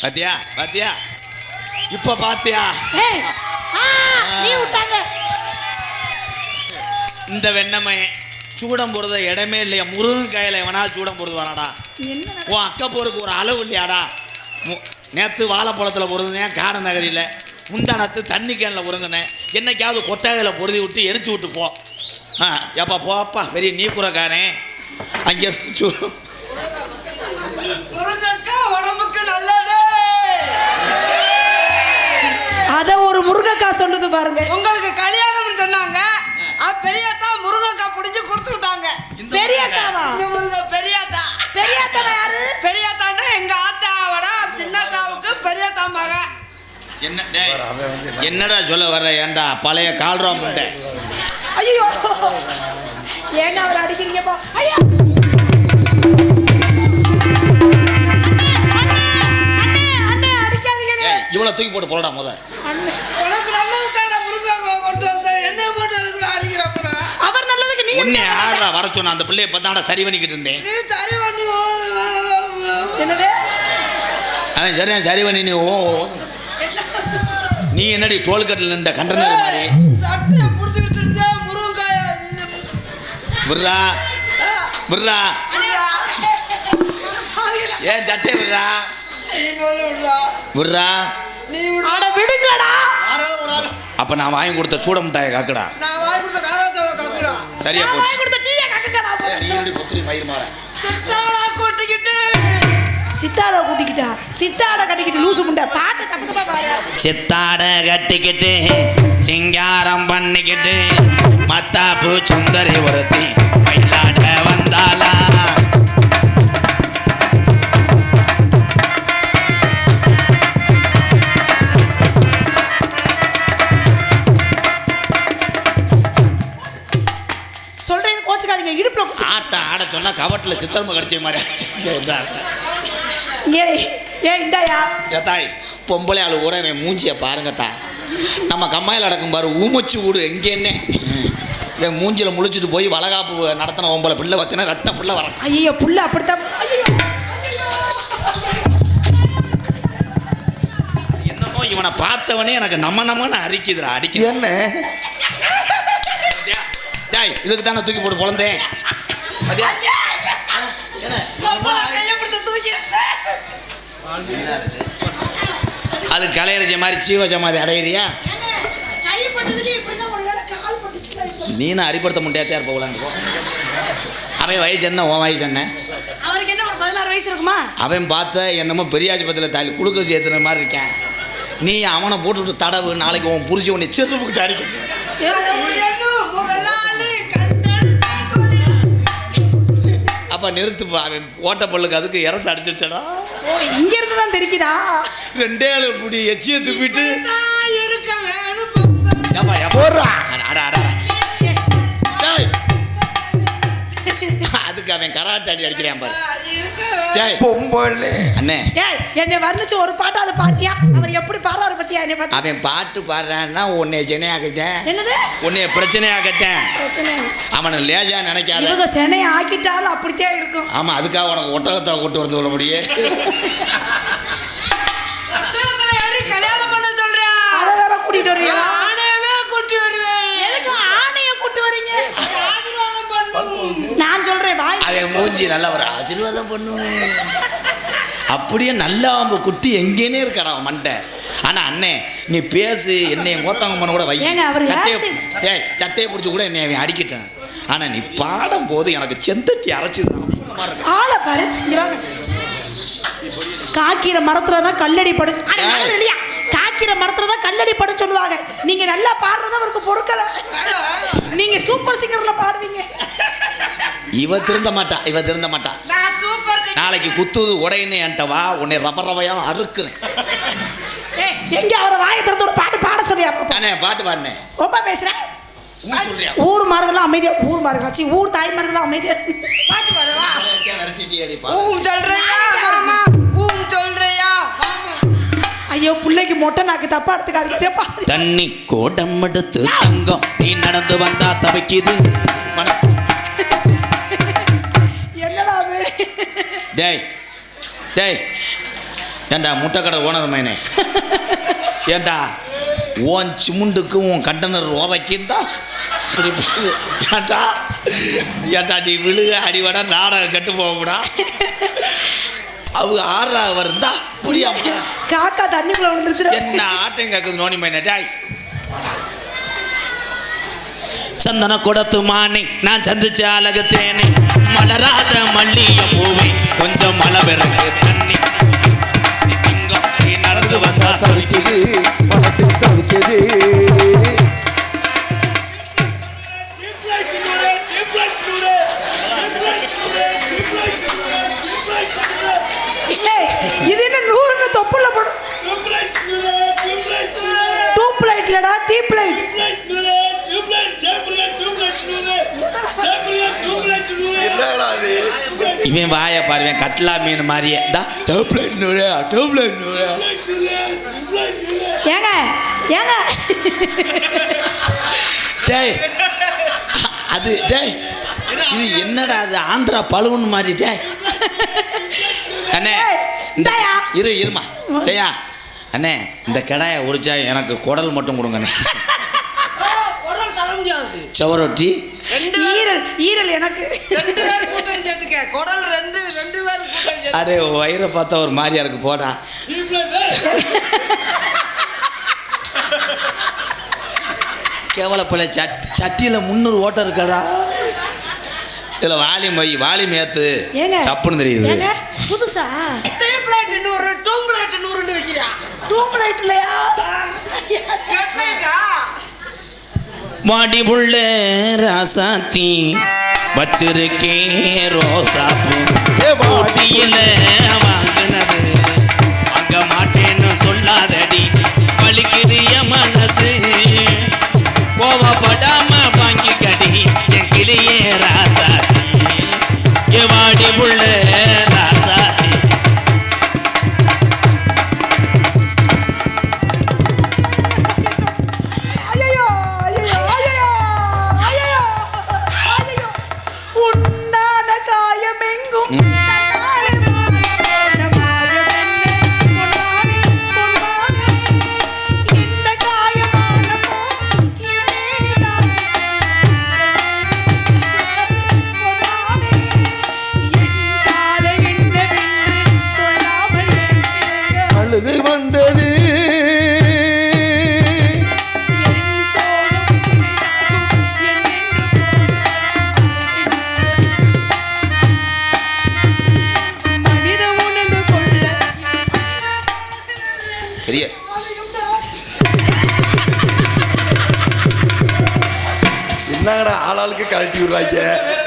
பாத்தியா? பாத்தியா? இப்ப பாத்தியா? இந்த வெண்ணமை சூடம் போடுறத இடமே இல்லையா? முருங்கைக்காயில எவனா சூடம் போடுறது நட- உன் அக்கா போருக்கு ஒரு அளவு இல்லையாடா? மு- நேத்து வாழைப்பழத்தில் பொருந்தினேன் காட நகரில். முந்தானத்து தண்ணி கேனில் பொருந்தினேன். என்னைக்காவது கொட்டாயில் பொருதி விட்டு எரிச்சு விட்டு போ. ஆ ஏப்பா போப்பா பெரிய நீ குறைக்காரன். அங்கே சொல்லுது பாருங்க. உங்களுக்கு கல்யாணம்னு சொன்னாங்க. பெரியத்தா முருங்கக்காய் பிடிச்சி கொடுத்து விட்டாங்க இந்த முருங்க. பெரியத்தா. பெரியாத்தா யாரு? பெரியத்தாண்டா எங்க ஆத்தாவோட சின்னத்தாவுக்கு பெரியத்தா மக. என்னடா சொல்ல வர்ற ஏன்டா பழைய கால்ரா முட்டை ஐயோ! ஏங்க அவர் அடிக்கிறீங்கப்பா ஐயா! அண்ணே, அண்ணே, அண்ணே, அடிக்காதீங்க அண்ணே. ஏய், இவ்வளோ தூக்கி போட்டு போடா முத எண்ணெய் போட்டு அது கூட அடிக்கிறப்ப அவர் நல்லதுக்கு நீ உன்னை? ஆடுறா வர சொன்ன அந்த பிள்ளைய பார்த்தாடா சரி பண்ணிக்கிட்டு இருந்தேன். நீ சரி பண்ணி என்னது? அவன் சரியா சரி பண்ணி நீ ஓ ஓ. நீ என்னடி டோல்கட்டில் நின்ற கண்டனர் மாதிரி? சட்டையை பிடிச்சிக்கிட்டு இருந்த முருங்காய விட்றா விட்றா. ஏன் சட்டை விட்றா? நீ முதல்ல விடுறா. விட்றா. நீ விடு. அட அப்போ நான் வாங்கி கொடுத்த சூட மிட்டாயை காக்குடா. நான் வாய் கொடுத்த காராத்தாவை கக்குடா. சரியா போச்சு. வாங்கி கொடுத்த டீயை கக்குங்கடா நீ எப்படி புத்திரி மயிர் மாற? சித்தாளா கொட்டிக்கிட்டு. சித்தாட கூட்டிக்கிட்டா? சித்தாட கட்டிக்கிட்டு லூசு முண்டை. பாட்டு தப்பு தப்பா பாரு சித்தாட கட்டிக்கிட்டு சிங்காரம் பண்ணிக்கிட்டு மத்தாப்பு சுந்தரி ஒருத்தி. ஆட்டம் ஆட சொன்னா கவட்டில் சித்திரமை கடிச்ச மாதிரி ஏ தாய் பொம்பளை ஆளு இவன் மூஞ்சியை பாருங்கத்தா நம்ம கம்மாயில் அடக்கும் பாரு ஊமச்சு வீடு எங்கே என்ன? இவன் மூஞ்சில முழிச்சிட்டு போய் வளகாப்பு நடத்தின பொம்பளை பிள்ளை பார்த்தீங்கன்னா ரத்த பிள்ளை வர ஐயோ புள்ள அப்படித்தான். ஐயோ என்னமோ இவனை பார்த்தவனே எனக்கு நம்ம நம்மன்னு அரிக்குதுடா அடிக்குது. என்ன? இதுக்கு தானே தூக்கி போட்டு பொழந்தேன். அது கலையரச மாதிரி சீவச்ச மாதிரி அடையிறியா. நீனும் அரிப்படுத்த முடியாதே போகலான்னு அவன் வயசு என்ன உன் வயசு என்ன? அவருக்கு என்ன ஒரு பதினாறு வயசு இருக்குமா? அவன் பார்த்த என்னமோ பெரியாஜபத்தில் தாலி குளுக்கோஸ் ஏற்றுன மாதிரி இருக்கேன். நீ அவனை போட்டுவிட்டு தடவு நாளைக்கு உன் புரிச்சு உன்னை செருப்புக்கிட்டு அடிக்க அப்போ நிறுத்துப்பா அவன் ஓட்ட பல்லுக்கு அதுக்கு இரசு அடிச்சிருச்சடா ஓ இங்க இருந்து தான் தெரிக்குதா ரெண்டே ஆளு முடி எச்சியை துப்பிட்டு. ஏப்பா, ஏப்பா. போடுறா. அட, அட, அட. சே, டேய். அதுக்கு அவன் கராட்டை அடி அடிக்கிறான் பாரு பொம்பளை. அண்ணே. ஏய் என்னை வர்ணிச்சு ஒரு பாட்டு அதை பாட்டியா அவர் எப்படி பாடுறாரு பத்தியா என்னை பார்த்து? அவன் பாட்டு பாடுறான்னா உன்னை ஜெனையாக்கத்தேன் என்னது? உன்னைய பிரச்சனையாக்கத்தேன் பிரச்சனை. இல்லை. அவனை லேஜா நினைக்காத. இவங்க சென்னையை ஆக்கிட்டாலும் அப்படித்தான் இருக்கும். ஆமா அதுக்காக உனக்கு ஒட்டகத்தை கூட்டு வந்து விட முடியே கல்யாணம் பண்ண சொல்றேன். அதை வேற கூட்டிட்டு வரீங்களா நானேவே கூட்டி வருவேன். எதுக்கு ஆணைய கூட்டு வரீங்க அது ஆசீர்வாதம் பண்ணும். நான் மூஞ்சி நல்லா ஒரு ஆசீர்வாதம் பண்ணுவேன் அப்படியே நல்லா அவங்க குட்டி எங்கேனே இருக்காடா அவன் மண்டை. ஆனா அண்ணே நீ பேசு என்னை கோத்தாங்க பண்ண கூட வை. ஏங்க, அவர் சட்டையை. ஏய் சட்டையை பிடிச்சி கூட என்னை அவன் அடிக்கிட்டான். ஆனா நீ பாடும் போது எனக்கு செந்தட்டி அரைச்சிதான் ஆளை பாரு காக்கிற மரத்துல தான் கல்லடி படு காக்கிற மரத்துல தான் கல்லடி படு சொல்லுவாங்க. நீங்க நல்லா பாடுறது அவருக்கு பொறுக்கல. நீங்க சூப்பர் சிங்கர்ல இவ திருந்த மாட்டா இவ திருந்த மாட்டா. நான் சூப்பர் சிங்கர். நாளைக்கு குத்துது உடைன்னு என்கிட்ட வா உன்னை ரப்ப ரவையா அறுக்குறேன். எங்க அவரை வாயை திறந்து ஒரு பாட்டு பாட சொல்லியா. அண்ணே பாட்டு பாடினேன் ரொம்ப பேசுறேன் ஊர் சொல்றியா? ஊர் மார்கள்லாம் அமைதியா ஊர் மார்களா சி ஊர் தாய்மார்கள்லாம் அமைதியா. பாட்டு பாடுவா. ஊம் சொல்றியா? ஊம் சொல்றியா? ஐயோ பிள்ளைக்கு மொட்டை நாக்கு தப்பா பாரு. தண்ணி கோடம் எடுத்து தங்கம். நீ நடந்து வந்தா தவிக்குது. மன- டேய் டேய் ஏண்டா முட்டைக்கடை ஓனர் மைனே? ஏண்டா உன் சிமுண்டுக்கும் உன் கண்டனர் ரோதைக்கும் தான். ஏண்டா ஏண்டா நீ விழுக அடிவடா நாடகம் கட்டு போகக்கூடா அவங்க ஆறா வருந்தா புரியாம. காக்கா தண்ணிக்குள்ள விழுந்துருச்சு என்ன ஆட்டம் கேட்குது நோனி மைனே டாய். சந்தன கொடுத்து மானே நான் சந்திச்ச அழகு தேனே மலராத மல்லிய பூவே. தவிக்குது இது என்ன நூறுன்னு தொப்புல போடும் டூப் லைட்லடா டீப் லைட் இவன் வாய பாருவேன் கட்லா மீன் மாதிரியே. தா டூப்லைட் நூறு டூப்லைட் நூறு. ஏங்க ஏங்க? டேய் அது டேய் இது என்னடா அது? ஆந்திரா பழுவுன்னு மாதிரி டேய். அண்ணே இந்த. இரு இருமா. செய்யா அண்ணே இந்த கடாயை உரிச்சா எனக்கு குடல் மட்டும் கொடுங்கண்ணே உடல் தர முடியாது. செவரொட்டி. ஈரல் ஈரல் எனக்கு. ரெண்டு பேர் கூட்டணி சேர்த்துக்க. குடல் ரெண்டு ரெண்டு வயிறை பார்த்தா ஒரு மாதிரியா இருக்கு போடா. கேவலப்பிள்ளை சட் சட்டியில் முந்நூறு ஓட்டம் இருக்காடா? இதில் வாலியம் வை வாலியம் ஏத்து ஏங்க? சப்புன்னு தெரியுது. புதுசா? டீப் லைட் நூறு டூப் லைட் நூறுன்னு வைக்கிறா டூப் லைட் இல்லையா? வாடி புள்ள ராசாத்தி வச்சிருக்கேன் ரோசாப்பூ. ஏ அழுகு வந்தது. பெரிய. என்னங்கடா ஆளாளுக்கு கழட்டி விடுறாங்க?